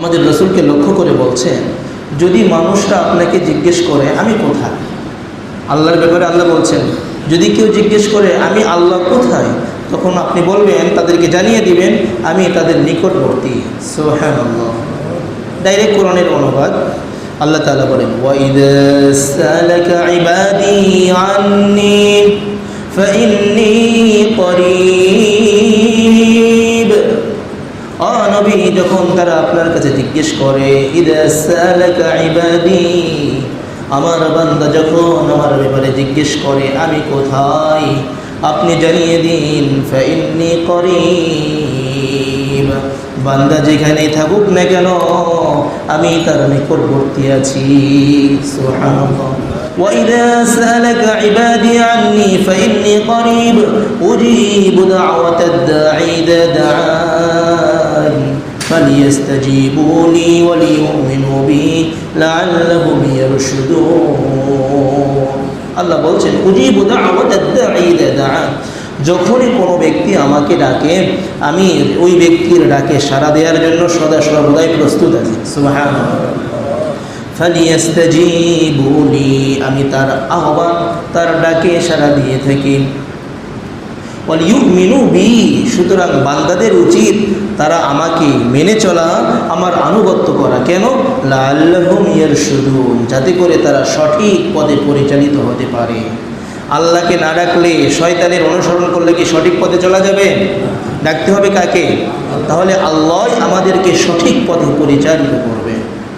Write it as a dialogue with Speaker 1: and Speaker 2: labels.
Speaker 1: আমাদের রসুলকে লক্ষ্য করে বলছেন যদি মানুষরা আপনাকে জিজ্ঞেস করে, আমি কোথায়? আল্লাহর ব্যাপারে আল্লাহ বলছেন, যদি কেউ জিজ্ঞেস করে, আমি আল্লাহ কোথায়? তখন আপনি বলবেন, তাদেরকে জানিয়ে দিবেন, আমি তাদের নিকটবর্তী। সোহান আল্লাহ ডাইরেক্ট কোরআনের অনুবাদ আল্লাহ তালা বলেন, ওয়াইদ যখন তারা আপনার কাছে জিজ্ঞেস করে ইদা সালাকা ইবাদি আমার বান্দা যখন আমার ব্যাপারে জিজ্ঞেস করে আমি কোথায় আপনি জানিয়ে দিন ফাইন্নি করিব বান্দা যেখানে থাকুক না কেন আমি তার নিকটবর্তী আছি সুবহানাল্লাহ وإذا سألك عبادي عني فإني قريب أجيب دعوة الداعي إذا دعاني فليستجيبوا لي وليؤمنوا بي لعلهم يرشدون আল্লাহ বলছেন উজিবু দাওয়াতাদ দাঈ ইযা দাআন যখনই কোনো ব্যক্তি আমাকে ডাকে আমি ওই ব্যক্তির ডাকে সাড়া দেওয়ার জন্য সদা সর্বদাই প্রস্তুত আছি সুবহানাল্লাহ ফালিয়াস্তাজিবুলি আমি তার আহ্বান তার ডাকে সাড়া দিয়ে থাকি মিনু বি সুতরাং বান্দাদের উচিত তারা আমাকে মেনে চলা, আমার আনুগত্য করা। কেন? লাল্লাহুম ইয়ারশুদুন, যাতে করে তারা সঠিক পদে পরিচালিত হতে পারে। আল্লাহকে না ডাকলে শয়তানের অনুসরণ করলে কি সঠিক পথে চলা যাবে? ডাকতে হবে কাকে? তাহলে আল্লাহ আমাদেরকে সঠিক পথে পরিচালিত করবে।